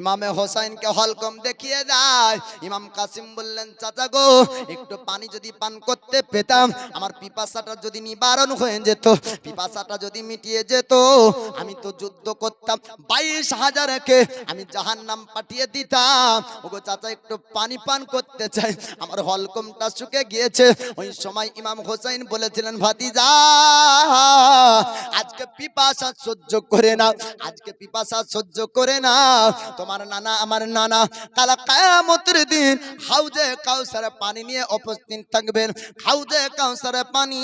ইমামে হোসাইনকে হলকম দেখিয়ে দেয়। ইমাম কাসিম বললেন, চাচা গো, একটু পানি যদি পান করতে পেতাম, আমার পিপাসাটা যদি নিবারণ হয়ে যেত, পিপাসাটা যদি মিটিয়ে যেত, আমি তো যুদ্ধ করতাম। বাইশ হাজারকে আমি জাহান নাম পাঠিয়ে দিতাম। ওগো চাচা, একটু পানি পান করতে চাই। আমার হলকমটা শুকে গিয়েছে। ওই সময় ইমাম হোসাইন বলেছিলেন, ভাতিজা, আজকে পিপাসা সহ্য করে না আজকে পিপাসা সহ্য করে না তোমার নানা, আমার নানা। কালা কায়ামতের দিন হাউজে কাউসারে পানি নিয়ে উপস্থিত থাকবেন। হাউজে কাউসারে পানি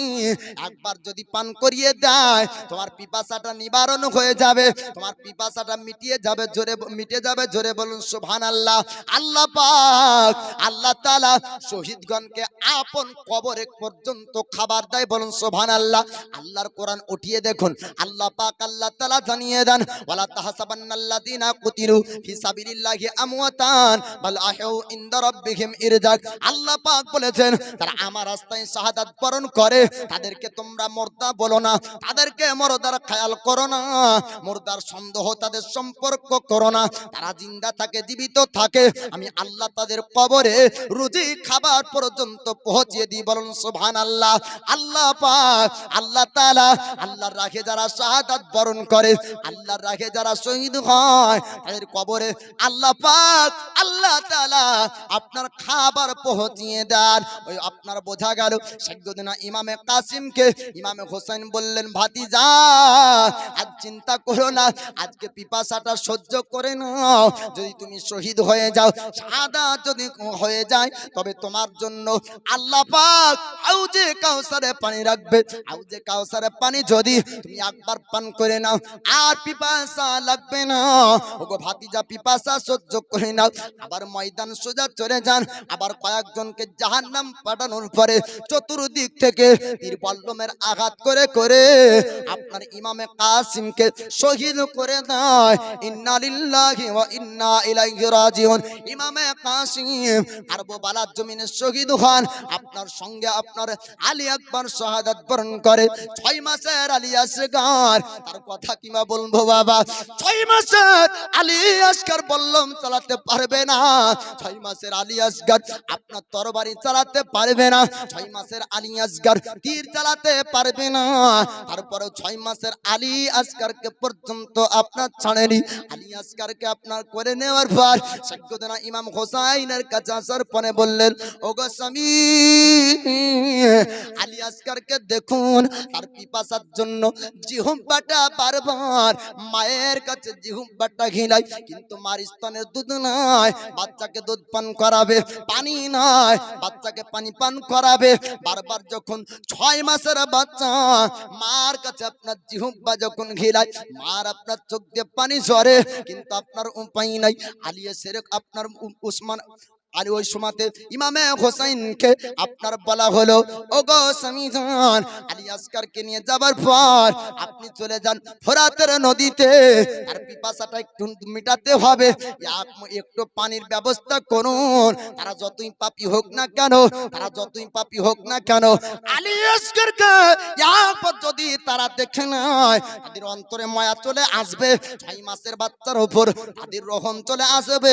একবার যদি পান করিয়ে দেয়, তোমার পিপাসাটা নিবারণ হয়ে যাবে। তোমার পিপাসাটা মিটিয়ে যাবে, জোরে মিটে যাবে, জোরে বলুন সুবহান আল্লাহ আল্লাহ পাক, আল্লাহ তাআলা শহীদগণকে আপন কবরে পর্যন্ত খাবার দেয়, বলুন সুবহান আল্লাহ আল্লাহর কোরআন উঠিয়ে দেখুন। আল্লাহ পাক, আল্লাহ তাআলা জানিয়ে দেন, ওয়ালা তাহসাবান্নাল্লাযিনা কুতিলু ফি আল্লাহ পাক বলেছেন তারা আমার রাস্তায় শাহাদাত বরণ করে, তাদেরকে তোমরা মুর্দা বলো না, তাদেরকে মুর্দার খেয়াল করো না, মুর্দার সন্দেহ তাদের সম্পর্ক করো না, তারা জিন্দা থাকে, জীবিত থাকে। আমি আল্লাহ তাদের কবরে রুজি খাবার পর্যন্ত পৌঁছিয়ে দিই, বলুন সুবহানাল্লাহ। আল্লাহ পাক, আল্লাহ তাআলা, আল্লাহর রাখে যারা শাহাদাত বরণ করে, আল্লাহর রাখে যারা শহীদ হয়, তাদের কবরে আল্লাহ পাক, আল্লাহ তাআলা আপনার খাবার পৌঁছিয়ে দেন। ওই আপনার বোঝা গেল সৈয়দনা ইমামে কাসিমকে ইমামে হোসেন বললেন, ভাতিজা, আজ চিন্তা করো না, আজকে পিপাসাটা সহ্য করে নাও। যদি তুমি শহীদ হয়ে যাও, সাদা যদি হয়ে যায়, তবে তোমার জন্য আল্লাহ পাক হাউজে কাউসারে পানি রাখবে। হাউজে কাউসারে পানি যদি তুমি একবার পান করে নাও, আর পিপাসা লাগবে না। ওগো ভাতিজা পিপাসা সহ্য করে নাও আবার ময়দান সোজা চলে যান। আবার কয়েকজনকে জাহান্নাম পাঠানোর পরে চতুর্দিক থেকে তীর পল্লমের আঘাত করে করে আপনার ইমামে কাসিমকে শহীদ করে দেয়। ইন্না ইমামে কাসিম শহীদ হন। আপনার সঙ্গে আপনার ছয় মাসের তার কথা বাবা? ছয় আসগার বললাম, চালাতে পারবে না। ছয় মাসের আলী আসগার আপনার তরবারি চালাতে পারবে না। ছয় মাসের আলী আসগার তীর চালাতে পারবে না। তারপরে ছয় মাসের আলী আসগারকে পর্যন্ত আপনার ছাড়েনি। আলী আসগারকে আপনার করে নেওয়ার পর সৈয়দনা ইমাম হোসাইনের কাছে আসার পরে বললেন, ওগো স্বামী, আলী আসগারকে দেখুন, তার পিপাসার জন্য জিহুব্বাটা বারবার, মায়ের কাছে জিহুব্বাটা ঘিলাই কিন্তু মার স্তনের দুধ নাই, বাচ্চাকে দুধ পান করাবে, পানি নাই, বাচ্চাকে পানি পান করাবে। বারবার যখন ছয় মাসের বাচ্চা, মার কাছে আপনার জিহুব্বা যখন ঘিরায়, মার আপনার চোখ দিয়ে পানি ঝরে, কিন্তু আপনার উপায় নাই। আলিয়া সেরক আপনার উসমান আর ওই সময়তে ইমামে হোসাইনকে আপনার বলা হলো ও গো স্বামীজান, আলী আসকারকে নিয়ে যাবার পর আপনি চলে যান ফোরাতের নদীতে। তার পিপাসাটা একটু মিটাতে হবে। একটু পানির ব্যবস্থা করুন। তারা যতই পাপি হোক না কেন, তারা যতই পাপি হোক না কেন, আলী আসকারকে একবার যদি তারা দেখে নেয়, তাদের অন্তরে মায়া চলে আসবে, ছয় মাসের বাচ্চার উপর তাদের রহম চলে আসবে।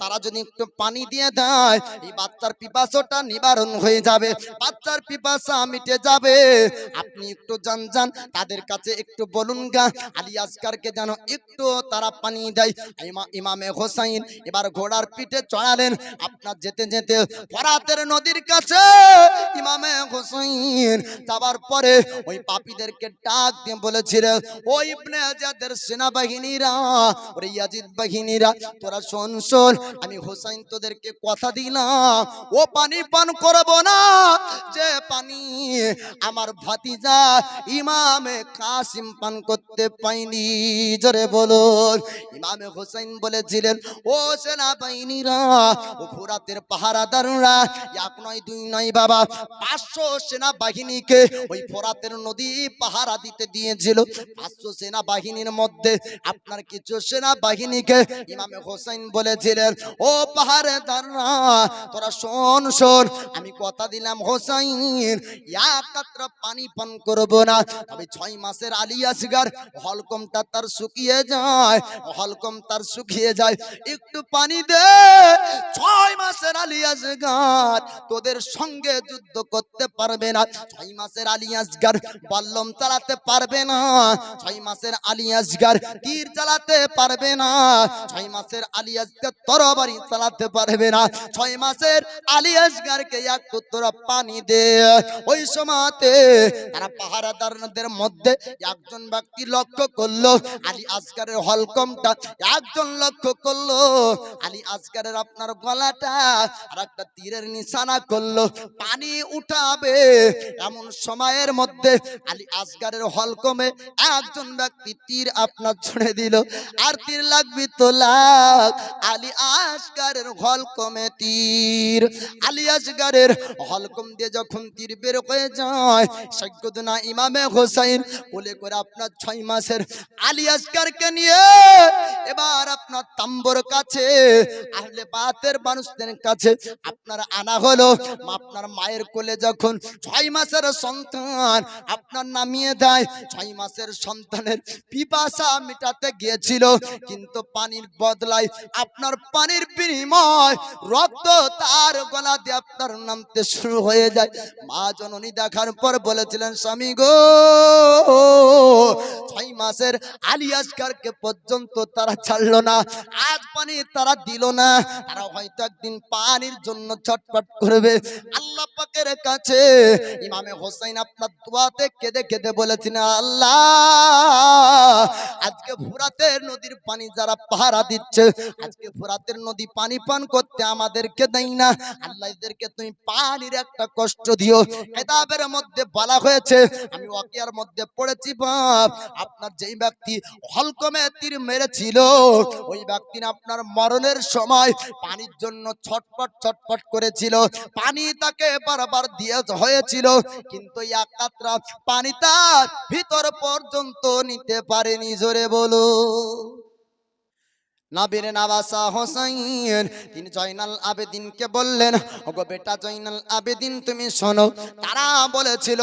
তারা যদি একটু পানি দিয়ে দেয়। এই বাচ্চার পিপাসাটা নিবারণ হয়ে যাবে। বাচ্চার পিপাসা মিটে যাবে। আপনি একটু জান যান। তাদের কাছে একটু বলুন গা। আলী আসকারকে যেন একটু তারা পানি দেয়। ইমামে হোসাইন এবার ঘোড়ার পিঠে চড়ালেন। আপনার যেতে যেতে ফরাতের নদীর কাছে ইমামে হোসাইন যাবার পরে ওই পাপীদেরকে ডাক দিয়ে বলেছিল ওই ইবনে আজাদের সেনাবাহিনীরা, ওরে ইয়াজিদ বাহিনীরা, তোরা শোন শোন। আমি হোসাইন তোদেরকে কথা দিলাম ও পানি পান করব না। যে পানি আমার ভাতিজা ইমামে কাসিম পান করতে পাইনি, জোরে বলুন। ইমামে হোসেন বলেছিলেন, ও সেনাবাহিনীরা, ও ফোরাতের পাহারাদাররা, এক নয়, দুই নয় বাবা, পাঁচশো সেনাবাহিনীকে ওই ফোরাতের নদী পাহারা দিতে দিয়েছিল। পাঁচশো সেনাবাহিনীর মধ্যে আপনার কিছু সেনাবাহিনীকে ইমামে হোসেন বলেছিলেন, ও পাহাড়ে তোরা শোন শোন। আমি কথা দিলাম, হোসাইন পানি পান করব না। ছয় মাসের আলিয়াসগার হলকমটা তার শুকিয়ে যায়, হলকম তার শুকিয়ে যায়। একটু পানি দে, ছয় মাসের আলিয়াসগার তোদের সঙ্গে যুদ্ধ করতে পারবে না। ছয় মাসের আলিয়াসগার বল্লম চালাতে পারবে না। ছয় মাসের আলিয়াসগার তীর চালাতে পারবে না। ছয় মাসের আলিয়াসগার তরবারি চালাতে পারবে না। ছয় মাসের আলিয়াসগারকে একটু তোরা পানি দে। ওই সময়তে তারা পাহারাদারদের মধ্যে একজন ব্যক্তি লক্ষ্য করল, আলী আসগারের হলকমটা। একজন লক্ষ্য করল, আলী আসগারের আপনার গলাটা আর একটা তীরের নিশানা করল। পানি উঠাবে এমন সময়ের মধ্যে আলী আসগারের হলকমে একজন ব্যক্তি তীর আপনার ছুড়ে দিল। আর তীর লাগবি তো লাগ আলী আসগারের হলকমে তীর। আলী হলকম দিয়ে যখন তীর বের হয়ে যায় সৈকদনা ইমামে হোসাইন বলে করে আপনার ছয় মাসের আলী নিয়ে, এবার আপনার তাম্বর কাছে, আহলে মানুষদের কাছে আপনার আনা হলো। আপনার মায়ের কোলে যখন ছয় মাসের সন্তান আপনার নামিয়ে দেয়, ছয় মাসের সন্তানের পিপাসা মেটাতে গিয়েছিল, কিন্তু পানির বদলায় আপনার পানির বিনিময় রক্ত তার গলা দিয়ে আপনার নামতে শুরু হয়ে যায়। মা জননী দেখার পর বলেছিলেন, স্বামী গো, ছয় মাসের আলী আসগারকে পর্যন্ত তারা ছাড়লো না, আজ পানি তারা দিল না। তারা হয়তো একদিন পানির জন্য ছটপট করবে। আল্লাহ পাকের কাছে ইমামে হোসেন আপনার দোয়াতে কেঁদে কেঁদে বলেছেন আল্লাহ, আজকে ফুরাতের নদীর পানি যারা পাহারা দিচ্ছে, আজকে ফুরাতের নদী পানি পান করতে আমাদেরকে দেয় না। আল্লাহ এদেরকে তুমি পানির একটা কষ্ট দিও। কেতাবের মধ্যে বলা হয়েছে, আমি ওয়াকিয়ার মধ্যে পড়েছি বাপ, আপনার যেই ব্যক্তি হলকমে তীর মেরেছিল, ওই ব্যক্তি আপনার মরণের সময় পানির জন্য ছটপট ছটপট করেছিল। পানি তাকে বারবার দিয়ে হয়েছিল, কিন্তু এক কাতরা পানি তার ভিতর পর্যন্ত নিতে পারেনি, জোরে বলো নাবির নাবাসা হোসাইন তিনি জয়নাল আবেদিনকে বললেন, ওগো বেটা জয়নাল আবেদিন, তুমি শোনো, তারা বলেছিল,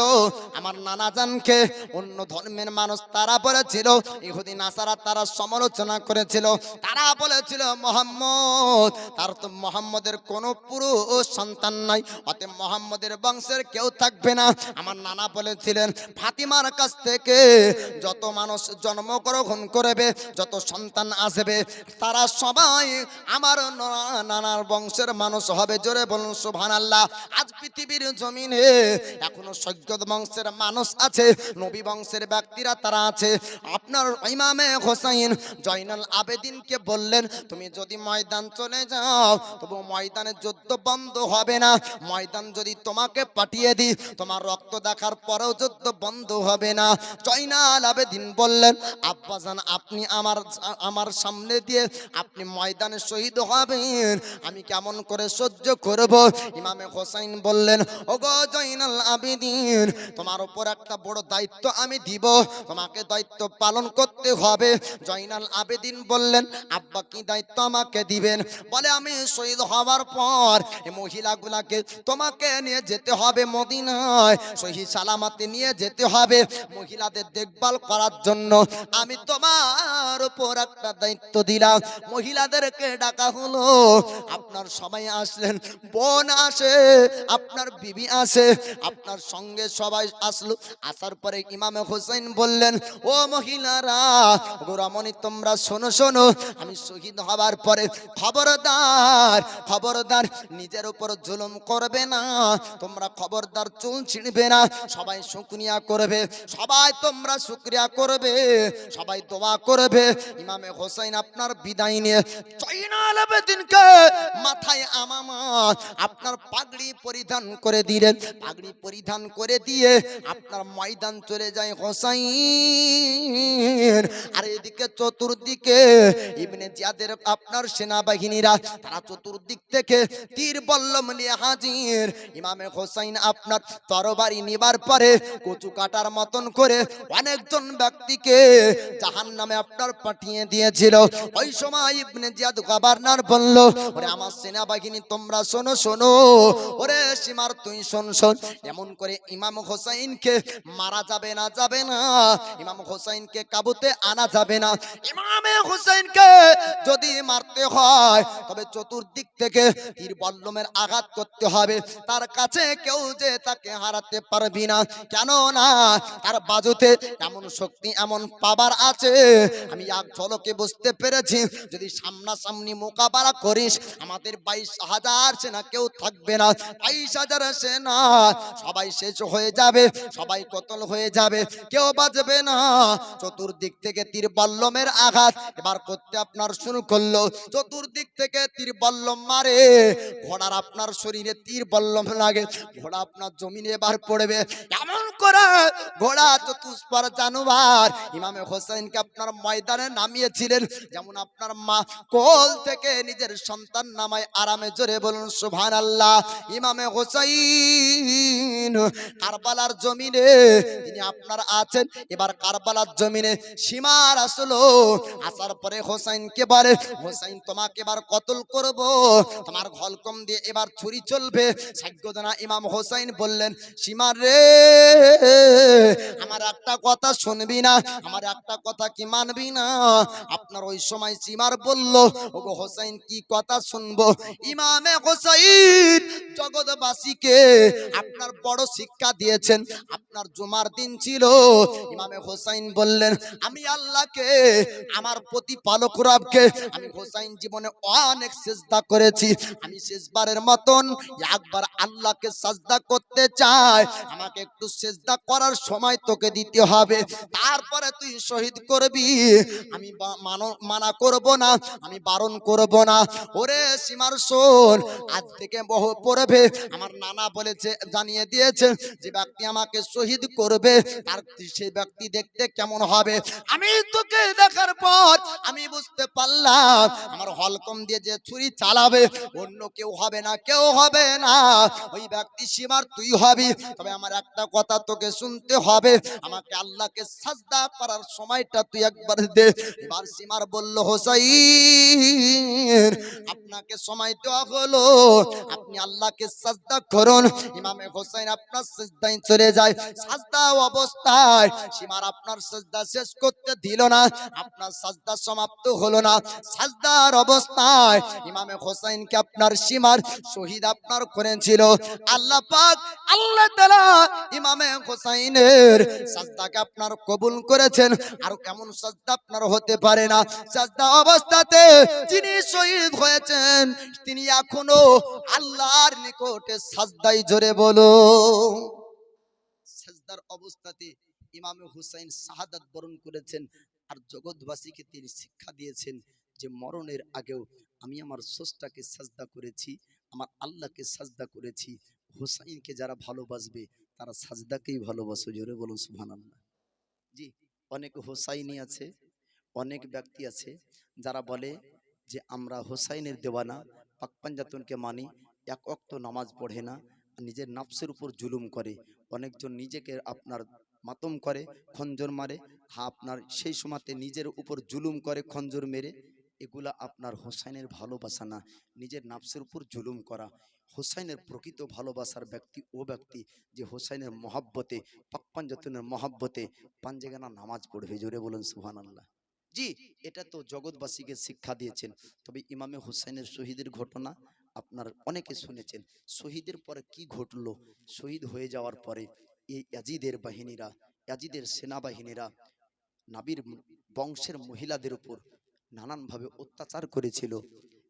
আমার নানা জানকে অন্য ধর্মের মানুষ তারা বলেছিল, ইহুদি, নাসারা তারা সমালোচনা করেছিল। তারা বলেছিল, মোহাম্মদ, তার তো মোহাম্মদের কোনো পুরুষ সন্তান নাই, অতএব মোহাম্মদের বংশের কেউ থাকবে না। আমার নানা বলেছিলেন, ফাতিমার কাছ থেকে যত মানুষ জন্মগ্রহণ করবে, যত সন্তান আসবে তারা সবাই আমার নানার বংশের মানুষ হবে। জোরে বলুন সুবহান আল্লাহ আজ পৃথিবীর জমিনে এখনও সৈকত বংশের মানুষ আছে, নবী বংশের ব্যক্তিরা তারা আছে। আপনার ইমামে হোসাইন জয়নাল আবেদিনকে বললেন, তুমি যদি ময়দান চলে যাও, তবু ময়দানে যুদ্ধ বন্ধ হবে না। ময়দান যদি তোমাকে পাঠিয়ে দিই, তোমার রক্ত দেখার পরেও যুদ্ধ বন্ধ হবে না। জয়নাল আবেদিন বললেন, আব্বাজান, আপনি আমার আমার সামনে দিয়ে আপনি ময়দানে শহীদ হবেন। আমি কেমন করে সহ্য করব? ইমামে হোসাইন বললেন, ওগো জয়নাল আবেদিন, তোমার উপর একটা বড় দায়িত্ব আমি দিব। তোমাকে দায়িত্ব পালন করতে হবে। জয়নাল আবেদিন বললেন, আব্বা কি দায়িত্ব আমাকে দিবেন? বলে, আমি শহীদ হওয়ার পর এই মহিলাগুলাকে তোমাকে নিয়ে যেতে হবে মদিনায়। সহি সালামাতে নিয়ে যেতে হবে মহিলাদের দেখভাল করার জন্য। আমি তোমার উপর একটা দায়িত্ব দিলাম। মহিলাদেরকে ডাকা হলো। আপনার সবাই আসলেন, বোন আসে, আপনার বিবি আসে, আপনার সঙ্গে সবাই আসলো। আসার পরে ইমামে হোসেন বললেন, ও মহিলারা, গোরামণি, তোমরা শোনো শোনো, আমি শহীদ হবার পরে খবরদার খবরদার, নিজের উপর জুলুম করবে না, তোমরা খবরদার চুল ছিঁড়বে না, সবাই শুকরিয়া করবে, সবাই তোমরা শুকরিয়া করবে, সবাই দোয়া করবে। ইমামে হোসেন আপনার বিদায় নিয়ে জয়নাল মাথায় আমামা আপনার পাগড়ি পরিধান করে দিলেন পাগড়ি পরিধান করে দিয়ে আপনার ময়দান চলে যায় হোসাইন। আর এদিকে চতুর্দিকে ইবনে জিয়াদের আপনার সেনাবাহিনীরা, তারা চতুর্দিক থেকে তীর বল্লম নিয়ে হাজির। ইমামে হোসাইন আপনার তরবারি নিবার পরে কচু কাটার মতন করে অনেকজন ব্যক্তিকে জাহান নামে আপনার পাঠিয়ে দিয়েছিল। ওই সময় ইবনে জিয়াদ গভর্নর বলল, ওরে আমার সেনাবাহিনী, তোমরা শোনো শোনো। ওরে সীমার তুই শোন শোন। এমন করে ইমাম হোসাইনকে মারা যাবে না যাবে না। ইমাম হোসাইনকে কাবুতে আনা যাবে না। ইমামে হোসাইনকে যদি মারতে হয়, তবে চতুর্দিক থেকে তীর বল্লমের আঘাত করতে হবে। তার কাছে কেউ যে তাকে হারাতে পারবি না। কেন না তার বাজুতে এমন শক্তি, এমন পাবার আছে। আমি এক ঝলকে বুঝতে পেরেছি যদি সামনাসামনি মোকাবেলা করিস, আমাদের বাইশ হাজার সেনা কেউ থাকবে না, বাইশ হাজার সেনা, সবাই শেষ হয়ে যাবে, সবাই কতল হয়ে যাবে, কেউ বাঁচবে না। চতুর্দিক থেকে তীর বল্লমের আঘাত, এবার করতে আপনার শুরু করল। চতুর্দিক থেকে তীর বল্লম মারে, ঘোড়ার আপনার শরীরে তীর বল্লম লাগে, ঘোড়া আপনার জমিনে এবার পড়বে। এমন করে ঘোড়া চতুষ্পর জানুবার ইমামে হোসেনকে আপনার ময়দানে নামিয়েছিলেন, যেমন আপনার মা কোল থেকে নিজের সন্তান নামায় আরামে জোরে বলুন সুভান আল্লাহ ইমামে হোসাইন, কারবালার জমিনে তিনি আপনার আছেন। এবার কারবালার জমিনে সীমার আসলো। আসার পরে হোসাইনকে বলে, হোসাইন, তোমাকে এবার কতল করব? তোমার ঘলকম দিয়ে এবার ছুরি চলবে। সাজ্ঞদনা ইমাম হোসাইন বললেন সীমার রে, আমার একটা কথা শুনবি না, আমার একটা কথা কি মানবি না? আপনার ওই সময় সীমার বলল ওগো হোসাইন কি কথা শুনব? ইমামে হোসাইন জগৎবাসীকে আপনার বড় শিক্ষা দিয়েছেন। আপনার জুমার দিন ছিল। ইমামে হোসাইন বললেন, আমি আল্লাহকে, আমার প্রতিপালক রবকে, আমি হোসাইন জীবনে অনেক চেষ্টা করেছি। আমি শেষবারের মতন একবার আল্লাহকে সাজদা করতে চাই। আমাকে একটু সেজদা করার সময় তোকে দিতে হবে। তারপরে তুই শহীদ করবি। আমি মানা করব না, আমি বারণ করব না। ওরে সীমার শোন, আজ থেকে বহু পড়বে আমার নানা বলেছে, জানিয়ে দিয়েছে, যে ব্যক্তি আমাকে শহীদ করবে, তার সেই ব্যক্তি দেখতে কেমন হবে? আমি তোকে দেখার পর আমি বুঝতে পারলাম। আমার হলকম দিয়ে যে ছুরি চালাবে, অন্য কেউ হবে না, কেউ হবে না। ওই ব্যক্তি সীমার তুই হবি। তবে আমার একটা কথা তোকে শুনতে হবে। আমাকে আল্লাহকে সাজদা করার সময়টা তুই একবার দে। এবার সীমার বলল, হোসাইন, আপনাকে সময় দেওয়া হলো। আপনি আল্লাহকে সাজদা করুন। ইমামে হোসেন আপনার সাজদায় চলে যায়। সাজদা অবস্থায় সীমার আপনার সাজদা শেষ করতে দিল না। আপনার সাজদা সমাপ্ত হলো না। সাজদার অবস্থায় ইমামে হোসেনকে আপনার সীমার শহীদ আপনার করেছিল। আল্লাহ পাক আল্লাহ তাআলা ইমামে হোসাইনের সাজদাকে আপনার কবুল করেছেন। আর কেমন সাজদা আপনার হতে পারে না। সাজদা অবস্থাতে যিনি শহীদ হয়েছেন, তিনি এখনও আল্লাহর নিকটে সাজদাই জোরে বলো। সাজদার অবস্থাতে ইমামে হুসাইন শাহাদাত বরণ করেছেন আর জগৎবাসীকে তিনি শিক্ষা দিয়েছেন যে মরণের আগেও আমি আমার সোসটাকে সাজদা করেছি, আমার আল্লাহকে সাজদা করেছি, হুসাইনকে যারা ভালোবাসবে তারা সাজদাকেই ভালোবাসো। জোরে বলুন সুবহান আল্লাহ জি, অনেক হোসাইনি আছে, অনেক ব্যক্তি আছে যারা বলে যে আমরা হোসাইনের দেওয়ানা পাকপাঞ্জাতনকে মানি এক অক্ত নামাজ পড়ে না নিজের নাফসের উপর জুলুম করে। অনেকজন নিজেকে আপনার মাতম করে, খঞ্জর মারে হ্যাঁ আপনার সেই সময়তে নিজের উপর জুলুম করে, খঞ্জর মেরে। এগুলা আপনার হোসাইনের ভালোবাসা না। নিজের নাফসের উপর জুলুম করা। হোসাইনের প্রকৃত ভালোবাসার ব্যক্তি ও ব্যক্তি যে হোসাইনের মহাব্বতে পাকপাঞ্জাতনের মহাব্বতে পাঞ্জেগানা নামাজ পড়বে। জোরে বলুন সুহান আল্লাহ জি, এটা তো জগৎবাসীকে শিক্ষা দিয়েছেন। তবে ইমামে হুসাইনের শহীদের ঘটনা আপনার অনেকে শুনেছেন, শহীদের পরে কি ঘটলো? শহীদ হয়ে যাওয়ার পরে এই ইয়াজিদের বাহিনীরা, ইয়াজিদের সেনাবাহিনীরা, নাবির বংশের মহিলাদের উপর নানানভাবে অত্যাচার করেছিল।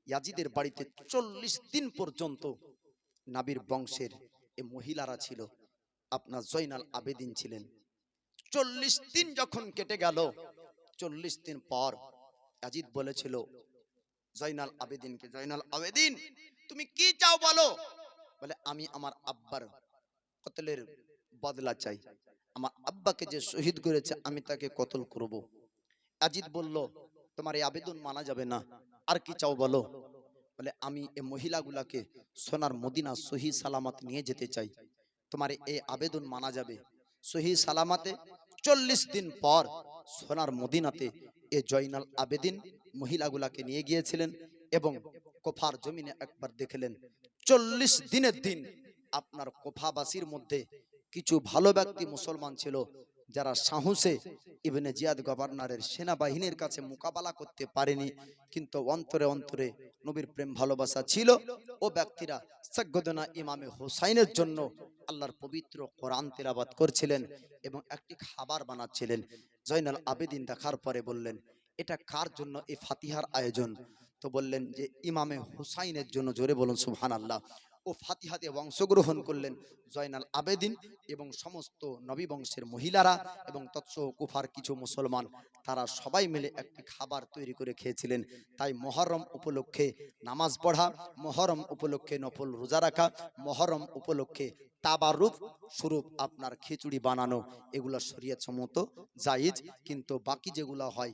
ইয়াজিদের বাড়িতে চল্লিশ দিন পর্যন্ত নাবির বংশের এ মহিলারা ছিল। আপনার জয়নাল আবেদিন ছিলেন। চল্লিশ দিন যখন কেটে গেল, চল্লিশ দিন পর আজিদ বলেছিল, জয়নাল আবেদিনকে, জয়নাল আবেদিন তুমি কি চাও বলো? বলে, আমি আমার আব্বার কতলের বদলা চাই। আমার আব্বাকে যে শহীদ করেছে, আমি তাকে কতল করব। আজিদ বলল, তোমার এই আবেদন মানা যাবে না। আর কি চাও বলো? বলে, আমি এই মহিলাগুলাকে সোনার মদিনা সহি সালামত নিয়ে যেতে চাই। তোমার এই আবেদন মানা যাবে। সহি সালামাতে চল্লিশ দিন পর সোনার মদিনাতে এ জয়নাল আবেদিন মহিলাগুলাকে নিয়ে গিয়েছিলেন এবং কোফার জমিনে একবার দেখলেন, চল্লিশ দিনের দিন আপনার কোফাবাসীর মধ্যে কিছু ভালো ব্যক্তি মুসলমান ছিল, যারা সাহসে ইবনে জিয়াদ গভর্নরের সেনাবাহিনীর কাছে মোকাবেলা করতে পারেনি, কিন্তু অন্তরে অন্তরে নবীর প্রেম ভালোবাসা ছিল। ও ব্যক্তিরা সৈয়দনা ইমামে হোসাইনের জন্য আল্লাহর পবিত্র কোরআন তেলাবাত করছিলেন এবং একটি খাবার বানাচ্ছিলেন। জয়নাল আবেদিন দেখার পরে বললেন, এটা কার জন্য এই ফাতিহার আয়োজন? তো বললেন যে ইমামে হুসাইনের জন্য জোরে বলুন সুবহান আল্লাহ ও ফাতিহাতে অংশগ্রহণ করলেন জয়নাল আবেদিন এবং সমস্ত নবী বংশের মহিলারা এবং তৎসহ কুফার কিছু মুসলমান। তারা সবাই মিলে একটি খাবার তৈরি করে খেয়েছিলেন। তাই মহরম উপলক্ষে নামাজ পড়া, মহরম উপলক্ষে নফল রোজা রাখা, মহরম উপলক্ষে তাবারুক স্বরূপ আপনার খিচুড়ি বানানো। এগুলো শরীয়ত সম্মত জায়েজ, কিন্তু বাকি যেগুলো হয়